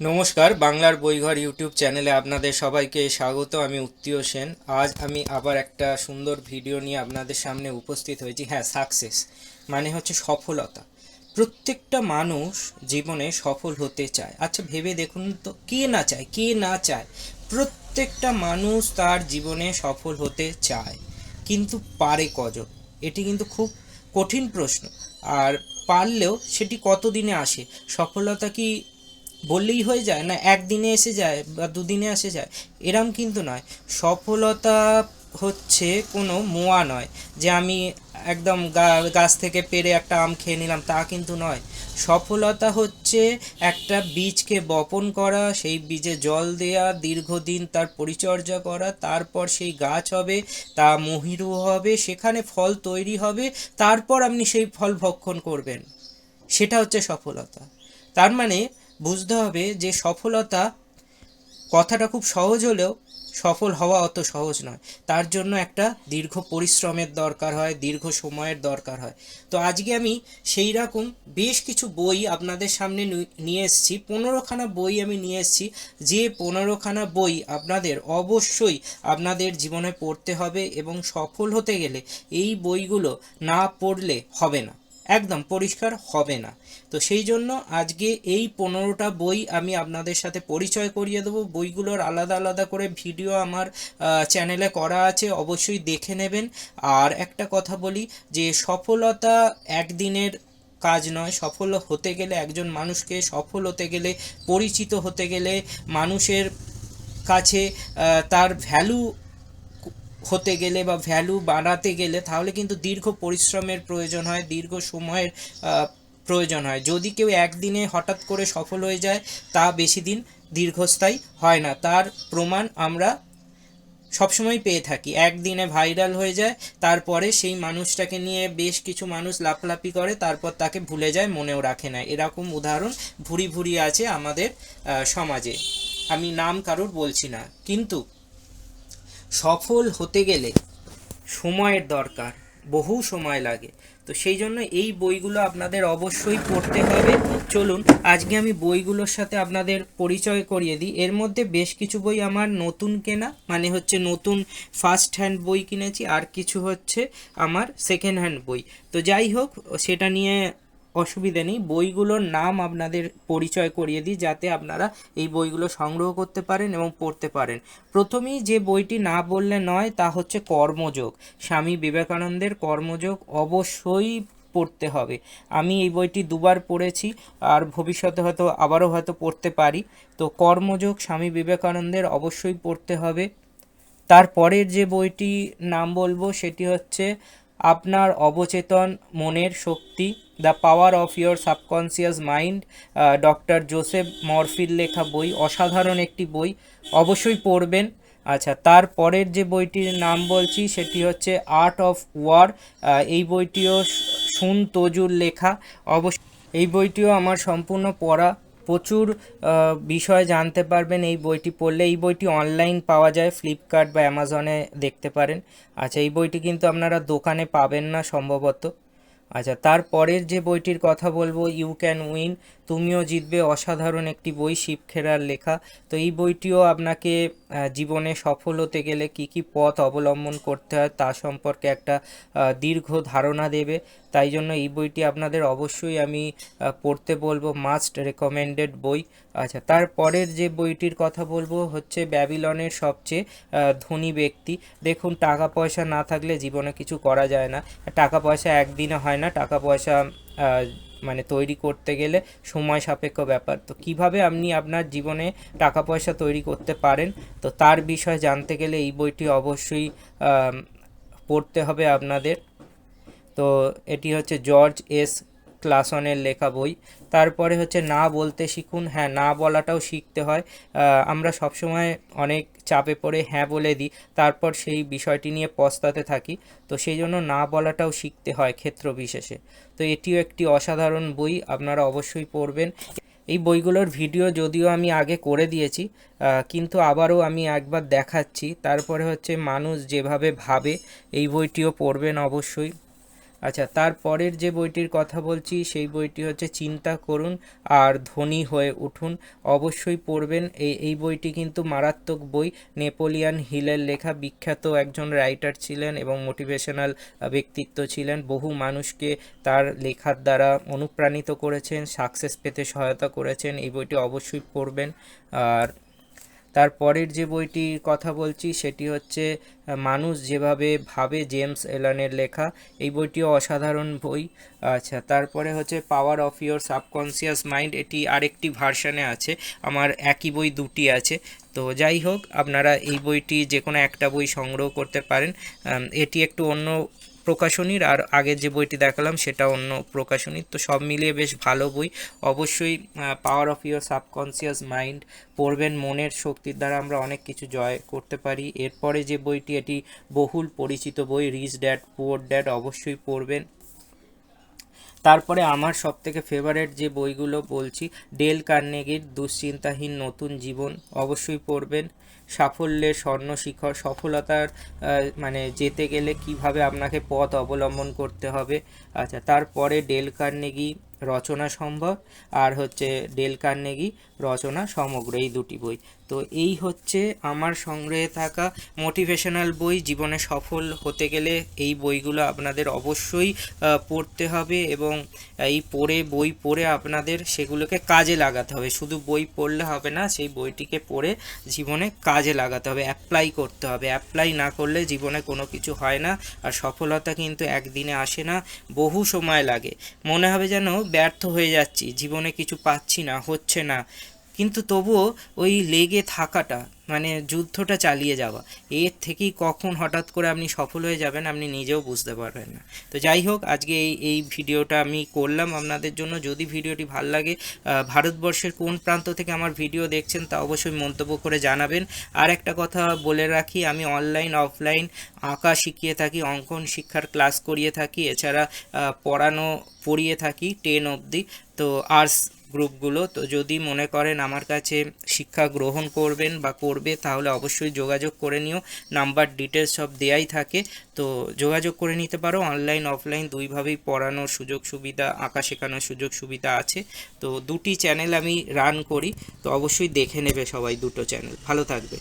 নমস্কার, বাংলার বইঘর ইউটিউব চ্যানেলে আপনাদের সবাইকে স্বাগত। আমি উত্তীয় সেন। আজ আমি আবার একটা সুন্দর ভিডিও নিয়ে আপনাদের সামনে উপস্থিত হয়েছি। হ্যাঁ সাকসেস মানে হচ্ছে সফলতা। প্রত্যেকটা মানুষ জীবনে সফল হতে চায়। আচ্ছা ভেবে দেখুন তো, কে না চায়, কে না চায়? প্রত্যেকটা মানুষ তার জীবনে সফল হতে চায়। কিন্তু পারে কজন? এটি কিন্তু খুব কঠিন প্রশ্ন। আর পারলেও সেটি কতদিনে আসে? সফলতা কি বললেই হয়ে যায়, না একদিনে এসে যায় বা দুদিনে এসে যায়, এরম কিন্তু নয়। সফলতা হচ্ছে কোনো মোয়া নয় যে আমি একদম গাছ থেকে পেরে একটা আম খেয়ে নিলাম, তা কিন্তু নয়। সফলতা হচ্ছে একটা বীজকে বপন করা, সেই বীজে জল দেয়া, দীর্ঘদিন তার পরিচর্যা করা, তারপর সেই গাছ হবে, তা মহিরু হবে, সেখানে ফল তৈরি হবে, তারপর আপনি সেই ফল ভক্ষণ করবেন। সেটা হচ্ছে সফলতা। তার মানে বুঝতে হবে যে সফলতা কথাটা খুব সহজ হলেও সফল হওয়া অত সহজ নয়। তার জন্য একটা দীর্ঘ পরিশ্রমের দরকার হয়, দীর্ঘ সময়ের দরকার হয়। তো আজকে আমি সেই রকম বেশ কিছু বই আপনাদের সামনে নিয়ে এসেছি। পনেরোখানা বই আমি নিয়ে এসেছি। যে পনেরোখানা বই আপনাদের অবশ্যই আপনাদের জীবনে পড়তে হবে এবং সফল হতে গেলে এই বইগুলো না পড়লে হবে না। একদম পরিষ্কার হবে না। তো সেই জন্য আজকে এই পনেরোটা বই আমি আপনাদের সাথে পরিচয় করিয়ে দেবো। বইগুলোর আলাদা আলাদা করে ভিডিও আমার চ্যানেলে করা আছে, অবশ্যই দেখে নেবেন। আর একটা কথা বলি যে সফলতা একদিনের কাজ নয়, সফল হতে গেলে, একজন মানুষকে সফল হতে গেলে, পরিচিত হতে গেলে মানুষের কাছে তার ভ্যালু হতে গেলে বা ভ্যালু বাড়াতে গেলে তাহলে কিন্তু দীর্ঘ পরিশ্রমের প্রয়োজন হয়, দীর্ঘ সময়ের প্রয়োজন হয়। যদি কেউ একদিনে হঠাৎ করে সফল হয়ে যায়, তা বেশি দিন দীর্ঘস্থায়ী হয় না। তার প্রমাণ আমরা সবসময় পেয়ে থাকি। একদিনে ভাইরাল হয়ে যায়, তারপরে সেই মানুষটাকে নিয়ে বেশ কিছু মানুষ লাফলাফি করে, তারপর তাকে ভুলে যায়, মনেও রাখে না। এরকম উদাহরণ ভুরি ভুরি আছে আমাদের সমাজে। আমি নাম কারোর বলছি না। কিন্তু সফল হতে গেলে সময়ের দরকার, বহু সময় লাগে। তো সেই জন্য এই বইগুলো আপনাদের অবশ্যই পড়তে হবে। চলুন, আজকে আমি বইগুলোর সাথে আপনাদের পরিচয় করিয়ে দিই। এর মধ্যে বেশ কিছু বই আমার নতুন কেনা মানে হচ্ছে নতুন ফার্স্ট হ্যান্ড বই কিনেছি, আর কিছু হচ্ছে আমার সেকেন্ড হ্যান্ড বই। তো যাই হোক, সেটা নিয়ে অসুবিধা নেই। বইগুলোর নাম আপনাদের পরিচয় করিয়ে দিই যাতে আপনারা এই বইগুলো সংগ্রহ করতে পারেন এবং পড়তে পারেন। প্রথমেই যে বইটি না বললে নয়, তা হচ্ছে কর্মযোগ। স্বামী বিবেকানন্দের কর্মযোগ অবশ্যই পড়তে হবে। আমি এই বইটি দুবার পড়েছি আর ভবিষ্যতে হয়তো আবারও হয়তো পড়তে পারি। তো কর্মযোগ স্বামী বিবেকানন্দের অবশ্যই পড়তে হবে। তারপরের যে বইটি নাম বলব, সেটি হচ্ছে আপনার অবচেতন মনের শক্তি। The power of your subconscious mind doctor Joseph মরফির লেখা বই, অসাধারণ একটি বই, অবশ্যই পড়বেন। আচ্ছা তারপরের যে বইটির নাম বলছি, সেটি হচ্ছে আর্ট অফ ওয়ার এই বইটিও সুন তজুর লেখা। অবশ্য, এই বইটিও আমার সম্পূর্ণ পড়া। প্রচুর বিষয় জানতে পারবেন এই বইটি পড়লে। এই বইটি অনলাইন পাওয়া যায় ফ্লিপকার্ট বা অ্যামাজনে দেখতে পারেন। আচ্ছা এই বইটি কিন্তু আপনারা দোকানে পাবেন না সম্ভবত। আচ্ছা তারপরের যে বইটির কথা বলব ইউ ক্যান উইন তুমিও জিতবে। অসাধারণ একটি বই শিব খেরার লেখা। তো এই বইটিও আপনাকে জীবনে সফল হতে গেলে কি কি পথ অবলম্বন করতে হয় তা সম্পর্কে একটা দীর্ঘ ধারণা দেবে। তাই জন্য এই বইটি আপনাদের অবশ্যই আমি পড়তে বলব, মাস্ট রেকমেন্ডেড বই। আচ্ছা তারপরের যে বইটির কথা বলব হচ্ছে ব্যাবিলনের সবচেয়ে ধনী ব্যক্তি। দেখুন, টাকা পয়সা না থাকলে জীবনে কিছু করা যায় না। টাকা পয়সা একদিনে হয় না। টাকা পয়সা মানে তৈরি করতে গেলে সময় সাপেক্ষ ব্যাপার। তো কীভাবে আপনি আপনার জীবনে টাকা পয়সা তৈরি করতে পারেন? তো তার বিষয়ে জানতে গেলে এই বইটি অবশ্যই পড়তে হবে আপনাদের। তো এটি হচ্ছে জর্জ এস ক্লাসনের লেখা বই। তারপরে হচ্ছে না বলতে শিখুন হ্যাঁ না বলাটাও শিখতে হয়। আমরা সবসময় অনেক চাপে পড়ে হ্যাঁ বলে দিই, তারপর সেই বিষয়টি নিয়ে পস্তাতে থাকি। তো সেই জন্য না বলাটাও শিখতে হয় ক্ষেত্র বিশেষে। তো এটিও একটি অসাধারণ বই, আপনারা অবশ্যই পড়বেন। এই বইগুলোর ভিডিও যদিও আমি আগে করে দিয়েছি কিন্তু আবারও আমি একবার দেখাচ্ছি। তারপরে হচ্ছে মানুষ যেভাবে ভাবে, এই বইটিও পড়বেন অবশ্যই। আচ্ছা তারপরের যে বইটির কথা বলছি, সেই বইটি হচ্ছে চিন্তা করুন আর ধনী হয়ে উঠুন। অবশ্যই পড়বেন। এই এই বইটি কিন্তু মারাত্মক বই। নেপোলিয়ান হিলের লেখা বিখ্যাত একজন রাইটার ছিলেন এবং মোটিভেশনাল ব্যক্তিত্ব ছিলেন। বহু মানুষকে তার লেখার দ্বারা অনুপ্রাণিত করেছেন, সাকসেস পেতে সহায়তা করেছেন। এই বইটি অবশ্যই পড়বেন। আর তারপরের যে বইটির কথা বলছি, সেটি হচ্ছে, মানুষ যেভাবে ভাবে জেমস এলানের লেখা, এই বইটিও অসাধারণ বই। আচ্ছা তারপরে হচ্ছে power of your subconscious mind এটি আরেকটি ভার্সানে আছে, আমার একই বই দুটি আছে। তো যাই হোক, আপনারা এই বইটি যে কোনো একটা বই সংগ্রহ করতে পারেন। এটি একটু অন্য প্রকাশনীর আর আগের যে বইটি দেখালাম সেটা অন্য প্রকাশনীর। তো সব মিলিয়ে বেশ ভালো বই। অবশ্যই power of your subconscious mind পড়বেন মনের শক্তির দ্বারা আমরা অনেক কিছু জয় করতে পারি। এরপরে যে বইটি, এটি বহুল পরিচিত বই রিচ ড্যাড পুয়ার ড্যাড অবশ্যই পড়বেন। তারপরে আমার সব থেকে ফেভারেট যে বইগুলো বলছি, ডেল কার্নেগির, দুশ্চিন্তাহীন নতুন জীবন অবশ্যই পড়বেন। সাফল্যের স্বর্ণ শিখর, সফলতার মানে যেতে গেলে কীভাবে আপনাকে পথ অবলম্বন করতে হবে। আচ্ছা তারপরে ডেল কার্নেগি রচনা সম্ভব, আর হচ্ছে ডেল কার্নেগি রচনা সমগ্র এই দুটি বই। তো এই হচ্ছে আমার সংগ্রহে থাকা মোটিভেশনাল বই। জীবনে সফল হতে গেলে এই বইগুলো আপনাদের অবশ্যই পড়তে হবে এবং এই পড়ে, বই পড়ে আপনাদের সেগুলোকে কাজে লাগাতে হবে। শুধু বই পড়লে হবে না, সেই বইটিকে পড়ে জীবনে কাজে লাগাতে হবে, অ্যাপ্লাই করতে হবে। অ্যাপ্লাই না করলে জীবনে কোনো কিছু হয় না, আর সফলতা কিন্তু একদিনে আসে না, বহু সময় লাগে। মনে হবে যেন ব্যর্থ হয়ে যাচ্ছি জীবনে কিছু পাচ্ছি না হচ্ছে না। কিন্তু তবুও ওই লেগে থাকাটা মানে যুদ্ধটা চালিয়ে যাওয়া। এর থেকেই কখন হঠাৎ করে আপনি সফল হয়ে যাবেন আপনি নিজেও বুঝতে পারবেন না। তো যাই হোক, আজকে এই এই ভিডিওটা আমি করলাম আপনাদের জন্য। যদি ভিডিওটি ভালো লাগে ভারতবর্ষের কোন প্রান্ত থেকে আমার ভিডিও দেখছেন তা অবশ্যই মন্তব্য করে জানাবেন। আর একটা কথা বলে রাখি, আমি অনলাইন, অফলাইন আঁকা শিখিয়ে থাকি, অঙ্কন শিক্ষার ক্লাস করিয়ে থাকি। এছাড়া পড়ানো, পড়িয়ে থাকি টেন অবধি। তো আর্টস গ্রুপগুলো, তো যদি মনে করেন আমার কাছে শিক্ষা গ্রহণ করবেন বা করবে, তাহলে অবশ্যই যোগাযোগ করে নিও। নাম্বার ডিটেলস সব দেয়াই থাকে। তো যোগাযোগ করে নিতে পারো। অনলাইন, অফলাইন দুইভাবেই পড়ানোর সুযোগ সুবিধা, আঁকা শেখানোর সুযোগ সুবিধা আছে। তো দুটি চ্যানেল আমি রান করি। তো অবশ্যই দেখে নেবে সবাই দুটো চ্যানেল। ভালো থাকবে।